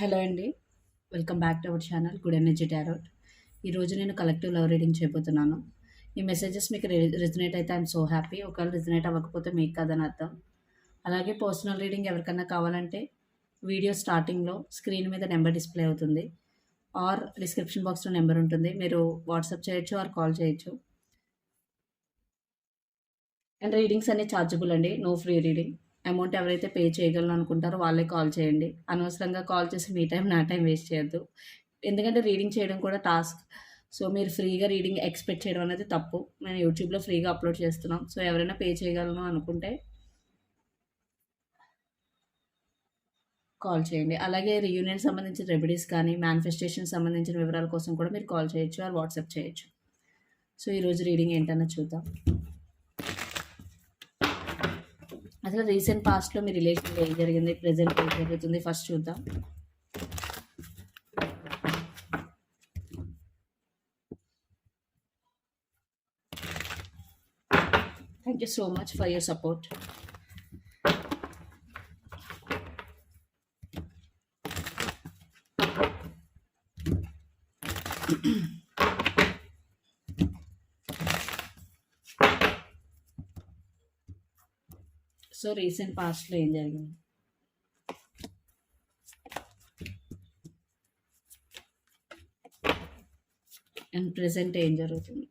Hello అండి. Welcome back to our channel good energy tarot. ఈరోజు నేను కలెక్టివ్ లవ్ రీడింగ్ చేయబోతున్నాను. ఈ మెసేజెస్ మీకు రిజనేట్ అయితే ఐఎమ్ సో హ్యాపీ. ఒకవేళ రిజనేట్ అవ్వకపోతే మీకు కాదని అర్థం. అలాగే పర్సనల్ రీడింగ్ ఎవరికన్నా కావాలంటే వీడియో స్టార్టింగ్లో స్క్రీన్ మీద నెంబర్ డిస్ప్లే అవుతుంది. ఆర్ డిస్క్రిప్షన్ బాక్స్లో నెంబర్ ఉంటుంది. మీరు వాట్సాప్ చేయొచ్చు ఆర్ కాల్ చేయొచ్చు. అండ్ రీడింగ్స్ అన్ని ఛార్జబుల్ అండి. No free reading. అమౌంట్ ఎవరైతే పే చేయగలను అనుకుంటారో వాళ్ళే కాల్ చేయండి. అనవసరంగా కాల్ చేసి మీ టైం నా టైం వేస్ట్ చేయొద్దు. ఎందుకంటే రీడింగ్ చేయడం కూడా టాస్క్. సో మీరు ఫ్రీగా రీడింగ్ ఎక్స్పెక్ట్ చేయడం అనేది తప్పు. నేను యూట్యూబ్లో ఫ్రీగా అప్లోడ్ చేస్తున్నాం. సో ఎవరైనా పే చేయగలను అనుకుంటే కాల్ చేయండి. అలాగే రీయూనియన్ సంబంధించిన రెమెడీస్ కానీ మేనిఫెస్టేషన్ సంబంధించిన వివరాల కోసం కూడా మీరు కాల్ చేయొచ్చు ఆర్ వాట్సాప్ చేయొచ్చు. సో ఈరోజు రీడింగ్ ఏంటన్నా చూద్దాం. అసలు రీసెంట్ పాస్ట్లో మీ రిలేషన్లో ఏం జరిగింది? ప్రజెంట్ ఏం జరుగుతుంది? ఫస్ట్ చూద్దాం. Thank you so much for your support so recent పాస్ట్లో ఏం జరిగింది అండ్ ప్రజెంట్ ఏం జరుగుతుంది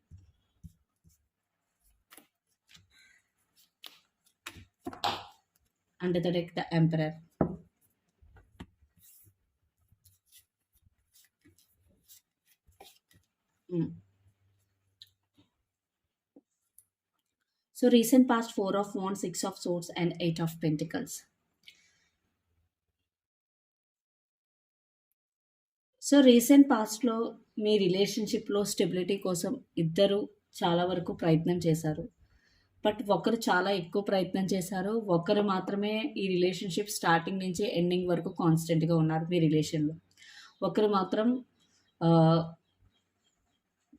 and the deck the emperor So recent past four of wands, six of swords, and eight of pentacles. So recent పాస్ట్లో మీ రిలేషన్షిప్లో stability కోసం ఇద్దరు చాలా వరకు ప్రయత్నం చేశారు. బట్ ఒకరు చాలా ఎక్కువ ప్రయత్నం చేశారు. ఒకరు మాత్రమే ఈ రిలేషన్షిప్ స్టార్టింగ్ నుంచి ఎండింగ్ వరకు కాన్స్టెంట్గా ఉన్నారు మీ రిలేషన్లో ఒకరు మాత్రం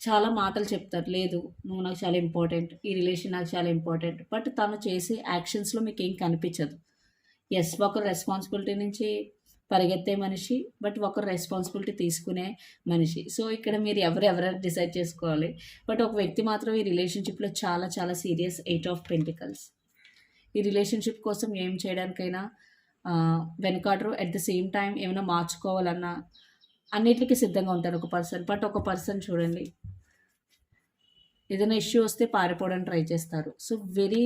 చాలా మాటలు చెప్తారు. లేదు నువ్వు నాకు చాలా ఇంపార్టెంట్. ఈ రిలేషన్ నాకు చాలా ఇంపార్టెంట్. బట్ తను చేసే యాక్షన్స్లో మీకు ఏం కనిపించదు. ఎస్ ఒకరు రెస్పాన్సిబిలిటీ నుంచి పరిగెత్తే మనిషి బట్ ఒకరు రెస్పాన్సిబిలిటీ తీసుకునే మనిషి. సో ఇక్కడ మీరు ఎవరెవరు డిసైడ్ చేసుకోవాలి. బట్ ఒక వ్యక్తి మాత్రం ఈ రిలేషన్షిప్లో చాలా చాలా సీరియస్ ఎయిట్ ఆఫ్ పెంటికల్స్. ఈ రిలేషన్షిప్ కోసం ఏం చేయడానికైనా వెనకాడరు అట్ ద సేమ్ టైం ఏమైనా మార్చుకోవాలన్నా అన్నిటికీ సిద్ధంగా ఉంటారు ఒక పర్సన్. బట్ ఒక పర్సన్ చూడండి. ఏదైనా ఇష్యూ వస్తే పారిపోవడానికి ట్రై చేస్తారు. సో వెరీ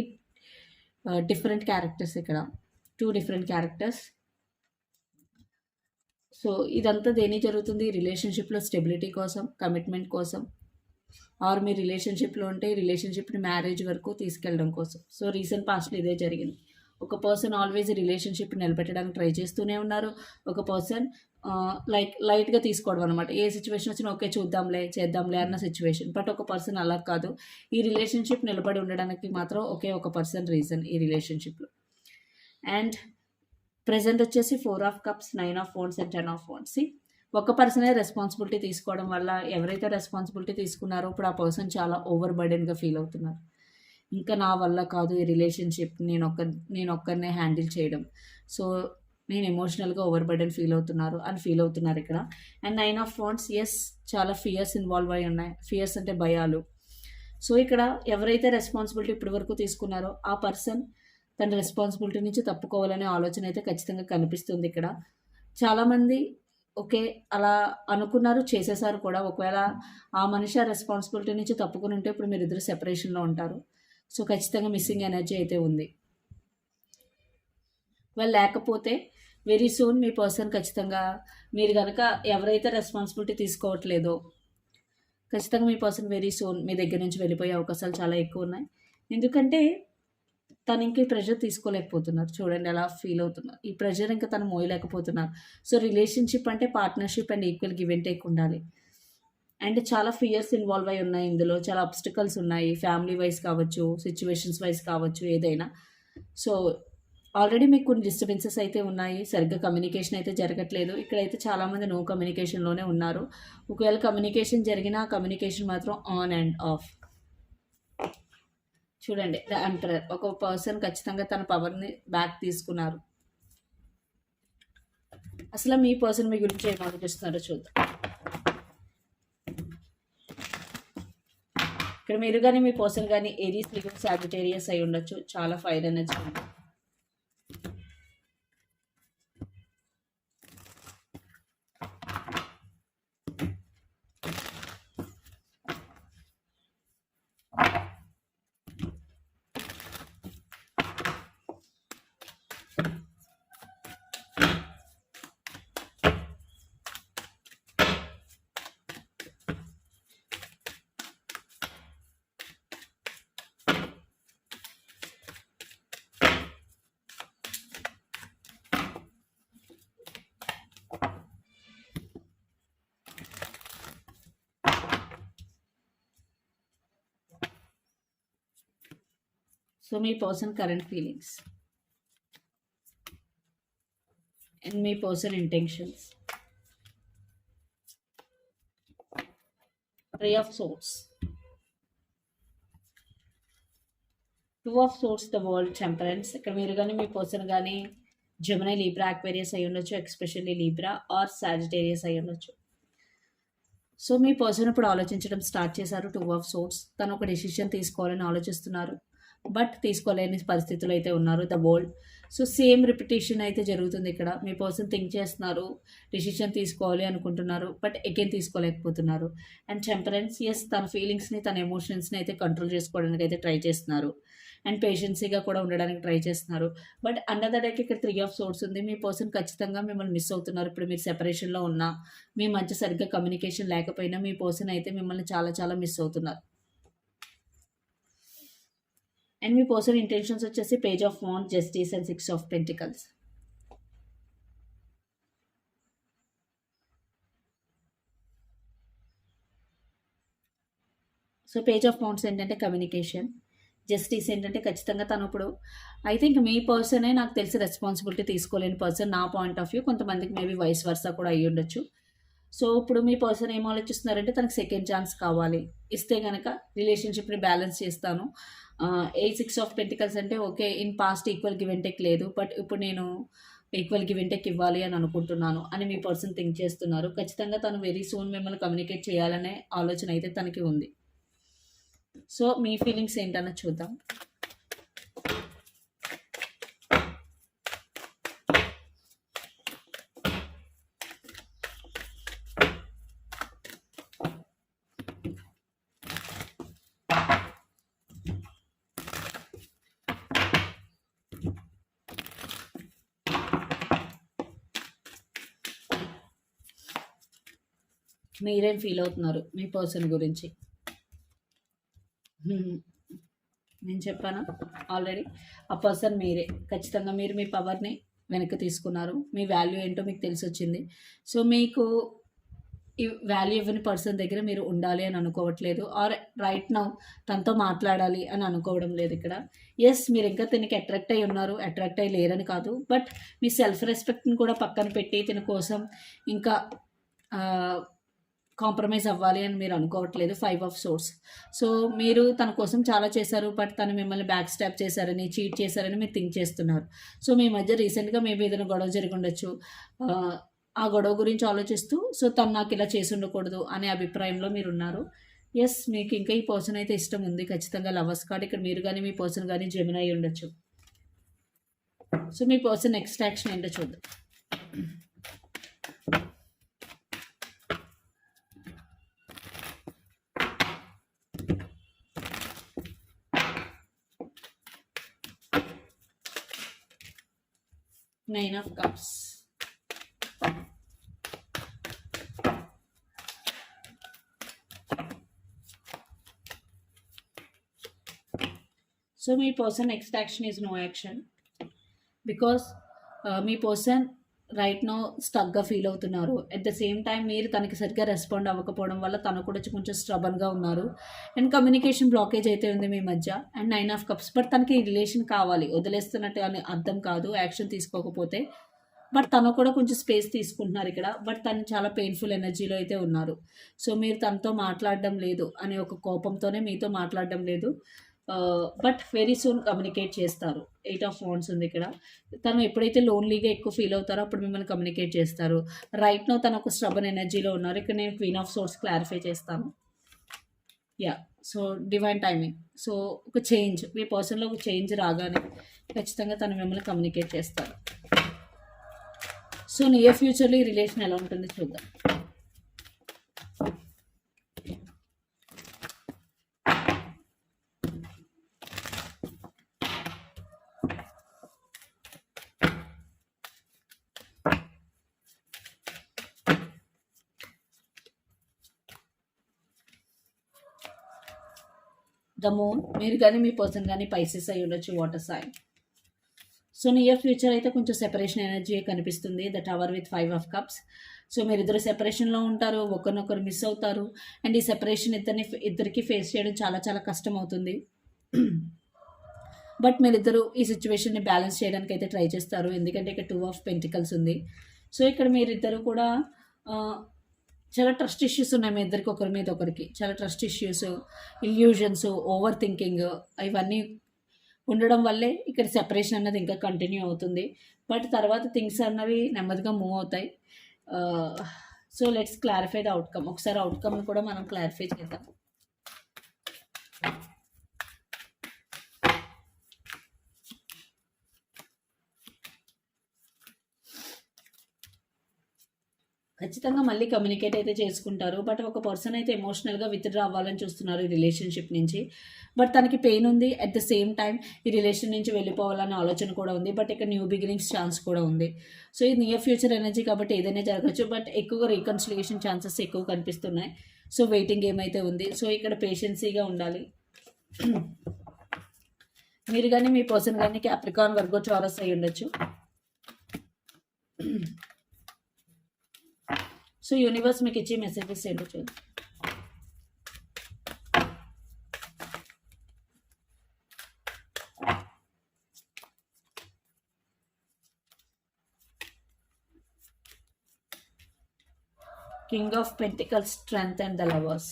డిఫరెంట్ క్యారెక్టర్స్ ఇక్కడ. Two different characters. సో ఇదంతా దేని జరుగుతుంది? రిలేషన్షిప్లో స్టెబిలిటీ కోసం కమిట్మెంట్ కోసం ఆర్ మీ రిలేషన్షిప్లో ఉంటే రిలేషన్షిప్ని మ్యారేజ్ వరకు తీసుకెళ్ళడం కోసం. సో రీసెంట్ పాస్ట్లో ఇదే జరిగింది. ఒక పర్సన్ ఆల్వేజ్ రిలేషన్షిప్ నిలబెట్టడానికి ట్రై చేస్తూనే ఉన్నారు. ఒక పర్సన్ లైక్ లైట్గా తీసుకోవడం అనమాట ఏ సిచ్యువేషన్ వచ్చినా ఓకే చూద్దాంలే చేద్దాంలే అన్న సిచ్యువేషన్ బట్ ఒక పర్సన్ అలా కాదు. ఈ రిలేషన్షిప్ నిలబడి ఉండడానికి మాత్రం ఒకే ఒక పర్సన్ రీజన్ ఈ రిలేషన్షిప్లో అండ్ ప్రజెంట్ వచ్చేసి four of cups nine of phones and ten of phones ఒక పర్సనే రెస్పాన్సిబిలిటీ తీసుకోవడం వల్ల ఎవరైతే రెస్పాన్సిబిలిటీ తీసుకున్నారో ఇప్పుడు ఆ పర్సన్ చాలా ఓవర్ బర్డెన్గా ఫీల్ అవుతున్నారు. ఇంకా నా వల్ల కాదు ఈ రిలేషన్షిప్ నేను ఒక్క నేను ఒక్కరినే హ్యాండిల్ చేయడం. సో నేను ఎమోషనల్గా ఓవర్ బర్డెన్ ఫీల్ అవుతున్నారు అని ఫీల్ అవుతున్నారు ఇక్కడ. And nine of wands is చాలా ఫియర్స్ ఇన్వాల్వ్ అయి ఉన్నాయి. ఫియర్స్ అంటే భయాలు. సో ఇక్కడ ఎవరైతే రెస్పాన్సిబిలిటీ ఇప్పటి వరకు తీసుకున్నారో ఆ పర్సన్ తన రెస్పాన్సిబిలిటీ నుంచి తప్పుకోవాలనే ఆలోచన అయితే ఖచ్చితంగా కనిపిస్తుంది ఇక్కడ. చాలామంది ఓకే అలా అనుకున్నారు చేసేసారు కూడా. ఒకవేళ ఆ మనిషి ఆ రెస్పాన్సిబిలిటీ నుంచి తప్పుకుని ఉంటే ఇప్పుడు మీరు ఇద్దరు సెపరేషన్లో ఉంటారు. సో ఖచ్చితంగా మిస్సింగ్ ఎనర్జీ అయితే ఉంది. వాళ్ళు లేకపోతే వెరీ సూన్ మీ పర్సన్ ఖచ్చితంగా మీరు కనుక ఎవరైతే రెస్పాన్సిబిలిటీ తీసుకోవట్లేదో ఖచ్చితంగా మీ పర్సన్ వెరీ సూన్ మీ దగ్గర నుంచి వెళ్ళిపోయే అవకాశాలు చాలా ఎక్కువ ఉన్నాయి. ఎందుకంటే తను ఇంకా ఈ ప్రెషర్ తీసుకోలేకపోతున్నారు. చూడండి ఎలా ఫీల్ అవుతున్నారు. ఈ ప్రెషర్ ఇంకా తను మోయలేకపోతున్నారు. సో రిలేషన్షిప్ అంటే partnership and equal give and take ఉండాలి. అండ్ చాలా ఫియర్స్ ఇన్వాల్వ్ అయి ఉన్నాయి ఇందులో. చాలా అబ్స్టికల్స్ ఉన్నాయి. ఫ్యామిలీ వైజ్ కావచ్చు సిచ్యువేషన్స్ వైజ్ కావచ్చు ఏదైనా. సో ఆల్రెడీ మీకు కొన్ని డిస్టర్బెన్సెస్ అయితే ఉన్నాయి. సరిగ్గా కమ్యూనికేషన్ అయితే జరగట్లేదు. ఇక్కడైతే చాలామంది నో కమ్యూనికేషన్లోనే ఉన్నారు. ఒకవేళ కమ్యూనికేషన్ జరిగినా కమ్యూనికేషన్ మాత్రం ఆన్ అండ్ ఆఫ్ చూడండి ద ఎంపరర్ ఒక పర్సన్ ఖచ్చితంగా తన పవర్ని బ్యాక్ తీసుకున్నారు. అసలు మీ పర్సన్ మీ గురించి ఏం ఆలోచిస్తున్నారో చూద్దాం. ఇక్కడ మీరు కానీ మీ పర్సన్ కానీ ఏరీస్ లిగల్ సాజిటేరియస్ అయి ఉండొచ్చు. చాలా ఫైర్ ఎనర్జీ సో మీ person current feelings and me person intentions three of swords two of swords the world temperance ఇక్కడ మీరు కానీ మీ పర్సన్ కానీ జమునై లీబ్రా అక్వేరియస్ అయి ఉండొచ్చు ఎక్స్పెషల్లీ లీబ్రా ఆర్ సాజిటేరియస్ అయి ఉండొచ్చు. సో మీ పర్సన్ ఇప్పుడు ఆలోచించడం స్టార్ట్ చేశారు టూ ఆఫ్ సోర్స్ తను ఒక డెసిషన్ తీసుకోవాలని ఆలోచిస్తున్నారు. బట్ తీసుకోలేని పరిస్థితులు అయితే ఉన్నారు the world so same repetition అయితే జరుగుతుంది ఇక్కడ. మీ పర్సన్ థింక్ చేస్తున్నారు డిసిషన్ తీసుకోవాలి అనుకుంటున్నారు బట్ ఎగైన్ తీసుకోలేకపోతున్నారు. అండ్ టెంపరెన్స్ ఎస్ తన ఫీలింగ్స్ని తన ఎమోషన్స్ని అయితే కంట్రోల్ చేసుకోవడానికి అయితే ట్రై చేస్తున్నారు. అండ్ పేషెన్సీగా కూడా ఉండడానికి ట్రై చేస్తున్నారు. బట్ అండర్ ఇక్కడ త్రీ ఆఫ్ సోర్స్ ఉంది. మీ పర్సన్ ఖచ్చితంగా మిమ్మల్ని మిస్ అవుతున్నారు. ఇప్పుడు మీరు సెపరేషన్లో ఉన్నా మీ మధ్య సరిగ్గా కమ్యూనికేషన్ లేకపోయినా మీ పర్సన్ అయితే మిమ్మల్ని చాలా చాలా మిస్ అవుతున్నారు. అండ్ మీ పర్సన్ ఇంటెన్షన్స్ వచ్చేసి page of van justice and six of pentacles. So page of wands ఏంటంటే కమ్యూనికేషన్. జస్టిస్ ఏంటంటే ఖచ్చితంగా తను ఇప్పుడు ఐ థింక్ మీ పర్సనే నాకు తెలిసి రెస్పాన్సిబిలిటీ తీసుకోలేని పర్సన్ నా పాయింట్ ఆఫ్ వ్యూ. కొంతమందికి మేబీ వయస్ వర్సా కూడా అయ్యి ఉండొచ్చు. సో ఇప్పుడు మీ పర్సన్ ఏం ఆలోచిస్తున్నారంటే తనకు సెకండ్ ఛాన్స్ కావాలి. ఇస్తే కనుక రిలేషన్షిప్ని బ్యాలెన్స్ చేస్తాను. ఏ సిక్స్ ఆఫ్ పెంటికల్స్ అంటే okay in past equal give and take లేదు బట్ ఇప్పుడు నేను ఈక్వల్ గివ్ అండ్ టెక్ ఇవ్వాలి అని అనుకుంటున్నాను అని మీ పర్సన్ థింక్ చేస్తున్నారు. ఖచ్చితంగా తను వెరీ సూన్ మిమ్మల్ని కమ్యూనికేట్ చేయాలనే ఆలోచన అయితే తనకి ఉంది. సో మీ ఫీలింగ్స్ ఏంటన్నా చూద్దాం. మీరేం ఫీల్ అవుతున్నారు మీ పర్సన్ గురించి? నేను చెప్పాను? ఆల్రెడీ ఆ పర్సన్ మీరే. ఖచ్చితంగా మీరు మీ పవర్ని వెనక్కి తీసుకున్నారు. మీ వాల్యూ ఏంటో మీకు తెలిసి వచ్చింది. సో మీకు ఈ వాల్యూ ఇవ్వని పర్సన్ దగ్గర మీరు ఉండాలి అని అనుకోవట్లేదు. ఆర్ రైట్ నౌ తనతో మాట్లాడాలి అని అనుకోవడం లేదు ఇక్కడ. ఎస్ మీరు ఇంకా తినకి అట్రాక్ట్ అయి ఉన్నారు. అట్రాక్ట్ అయ్యి లేరని కాదు. బట్ మీ సెల్ఫ్ రెస్పెక్ట్ని కూడా పక్కన పెట్టి తిన కోసం ఇంకా కాంప్రమైజ్ అవ్వాలి అని మీరు అనుకోవట్లేదు ఫైవ్ ఆఫ్ సోర్స్ సో మీరు తన కోసం చాలా చేశారు బట్ తను మిమ్మల్ని బ్యాక్ స్టాప్ చేశారని చీట్ చేశారని మీరు థింక్ చేస్తున్నారు. సో మీ మధ్య రీసెంట్గా మేబీ ఏదైనా గొడవ జరిగి ఉండొచ్చు. ఆ, గొడవ గురించి ఆలోచిస్తూ సో తను నాకు ఇలా చేసి ఉండకూడదు అనే అభిప్రాయంలో మీరు ఉన్నారు. ఎస్ మీకు ఇంకా ఈ పర్సన్ అయితే ఇష్టం ఉంది. ఖచ్చితంగా లవర్స్ కార్డ్ ఇక్కడ మీరు కానీ మీ పర్సన్ కానీ జమిన్ అయి ఉండొచ్చు. సో మీ పర్సన్ నెక్స్ట్ యాక్షన్ ఏంటో చూద్దాం. Nine of Cups. So, my person next action is no action because uh, my person right now స్టక్గా feel అవుతున్నారు. అట్ ద సేమ్ టైం మీరు తనకి సరిగ్గా రెస్పాండ్ అవ్వకపోవడం వల్ల తను కూడా కొంచెం స్ట్రబన్గా ఉన్నారు. అండ్ కమ్యూనికేషన్ బ్లాకేజ్ అయితే ఉంది మీ మధ్య. And nine of cups but తనకి రిలేషన్ కావాలి. వదిలేస్తున్నట్టు అని అర్థం కాదు. యాక్షన్ తీసుకోకపోతే. బట్ తను కూడా కొంచెం స్పేస్ తీసుకుంటున్నారు ఇక్కడ. బట్ తను చాలా పెయిన్ఫుల్ ఎనర్జీలో అయితే ఉన్నారు. సో మీరు తనతో మాట్లాడడం లేదు అనే ఒక కోపంతోనే మీతో మాట్లాడడం లేదు. బట్ వెరీ సూన్ కమ్యూనికేట్ చేస్తారు. ఎయిట్ ఆఫ్ ఫోన్స్ ఉంది ఇక్కడ. తను ఎప్పుడైతే లోన్లీగా ఎక్కువ ఫీల్ అవుతారో అప్పుడు మిమ్మల్ని కమ్యూనికేట్ చేస్తారు. రైట్ నో తను ఒక స్ట్రబన్ ఎనర్జీలో ఉన్నారు. ఇక్కడ నేను క్వీన్ ఆఫ్ సోర్స్ క్లారిఫై చేస్తాను. Yeah so divine timing so ఒక చేంజ్ మీ పర్సన్లో ఒక చేంజ్ రాగానే ఖచ్చితంగా తను మిమ్మల్ని కమ్యూనికేట్ చేస్తారు. సో నియర్ ఫ్యూచర్లో ఈ రిలేషన్ ఎలా ఉంటుంది చూద్దాం. ద మూన్ మీరు కానీ మీ పర్సన్ కానీ పైసెస్ అయి ఉండొచ్చు water sign so near future అయితే కొంచెం సెపరేషన్ ఎనర్జీ కనిపిస్తుంది. The tower with five of cups so మీరు ఇద్దరు సెపరేషన్లో ఉంటారు. ఒకరినొకరు మిస్ అవుతారు. అండ్ ఈ సెపరేషన్ ఇద్దరిని ఇద్దరికి ఫేస్ చేయడం చాలా చాలా కష్టం అవుతుంది. బట్ మీరిద్దరు ఈ సిచ్యువేషన్ని బ్యాలెన్స్ చేయడానికి అయితే ట్రై చేస్తారు. ఎందుకంటే ఇక్కడ టూ ఆఫ్ పెంటికల్స్ ఉంది. సో ఇక్కడ మీరిద్దరు కూడా చాలా ట్రస్ట్ ఇష్యూస్ ఉన్నాయి మీ ఇద్దరికి ఒకరి మీద ఒకరికి. చాలా trust issues illusions overthinking ఇవన్నీ ఉండడం వల్లే ఇక్కడ సెపరేషన్ అన్నది ఇంకా కంటిన్యూ అవుతుంది. బట్ తర్వాత థింగ్స్ అన్నవి నెమ్మదిగా మూవ్ అవుతాయి. So let's clarify the outcome ఒకసారి అవుట్కమ్ కూడా మనం క్లారిఫై చేద్దాం. ఖచ్చితంగా మళ్ళీ కమ్యూనికేట్ అయితే చేసుకుంటారు. బట్ ఒక పర్సన్ అయితే ఎమోషనల్గా విత్డ్రా అవ్వాలని చూస్తున్నారు ఈ రిలేషన్షిప్ నుంచి. బట్ తనకి పెయిన్ ఉంది. అట్ ద సేమ్ టైం ఈ రిలేషన్ నుంచి వెళ్ళిపోవాలనే ఆలోచన కూడా ఉంది. బట్ ఇక్కడ న్యూ బిగినింగ్స్ ఛాన్స్ కూడా ఉంది. సో ఇది నియర్ ఫ్యూచర్ ఎనర్జీ కాబట్టి ఏదైనా జరగచ్చు. బట్ ఎక్కువగా రీకన్సిలియేషన్ ఛాన్సెస్ ఎక్కువ కనిపిస్తున్నాయి. సో వెయిటింగ్ ఏమైతే ఉంది. సో ఇక్కడ పేషెన్సీగా ఉండాలి. మీరు కానీ మీ పర్సన్ కానీ క్యాప్రికాన్ వర్గో చారస్ అయి ఉండొచ్చు. సో యూనివర్స్ మీకు ఇచ్చే మెసేజెస్ ఏంటో చూద్దాం king of pentacle strength and the lovers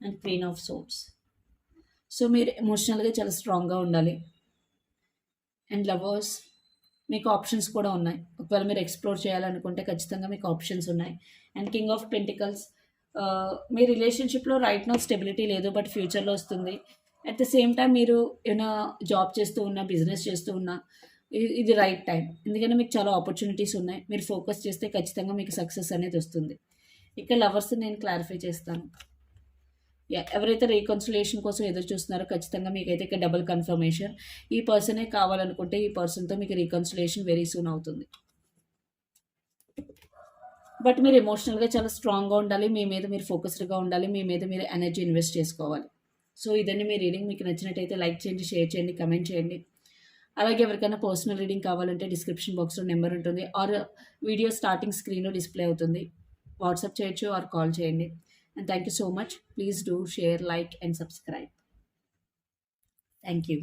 and queen of swords so మీరు ఎమోషనల్గా చాలా స్ట్రాంగ్గా ఉండాలి అండ్ లవర్స్ మీకు ఆప్షన్స్ కూడా ఉన్నాయి ఒకవేళ మీరు ఎక్స్ప్లోర్ చేయాలనుకుంటే ఖచ్చితంగా మీకు ఆప్షన్స్ ఉన్నాయి. అండ్ కింగ్ ఆఫ్ పెంటికల్స్ మీ రిలేషన్షిప్లో రైట్ నో స్టెబిలిటీ లేదు బట్ ఫ్యూచర్లో వస్తుంది. అట్ ద సేమ్ టైం మీరు ఏమైనా జాబ్ చేస్తూ ఉన్నా బిజినెస్ చేస్తూ ఉన్నా ఇది రైట్ టైం ఎందుకంటే మీకు చాలా ఆపర్చునిటీస్ ఉన్నాయి. మీరు ఫోకస్ చేస్తే ఖచ్చితంగా మీకు సక్సెస్ అనేది వస్తుంది. ఇక్కడ లవర్స్ నేను క్లారిఫై చేస్తాను. యా ఎవరైతే రీకన్సిలేషన్ కోసం ఎదురు చూస్తున్నారో ఖచ్చితంగా మీకైతే ఇక్కడ డబుల్ కన్ఫర్మేషన్ ఈ పర్సనే కావాలనుకుంటే ఈ పర్సన్తో మీకు రీకన్సిలేషన్ వెరీ సూన్ అవుతుంది. బట్ మీరు ఎమోషనల్గా చాలా స్ట్రాంగ్గా ఉండాలి. మీ మీద మీరు ఫోకస్డ్గా ఉండాలి. మీ మీద మీరు ఎనర్జీ ఇన్వెస్ట్ చేసుకోవాలి. సో ఇదండి మీ రీడింగ్ మీకు నచ్చినట్టయితే లైక్ చేయండి షేర్ చేయండి కమెంట్ చేయండి. అలాగే ఎవరికైనా పర్సనల్ రీడింగ్ కావాలంటే డిస్క్రిప్షన్ బాక్స్లో నెంబర్ ఉంటుంది. ఆర్ వీడియో స్టార్టింగ్ స్క్రీన్లో డిస్ప్లే అవుతుంది. వాట్సాప్ చేయొచ్చు ఆర్ కాల్ చేయండి. And thank you so much please do share like and subscribe thank you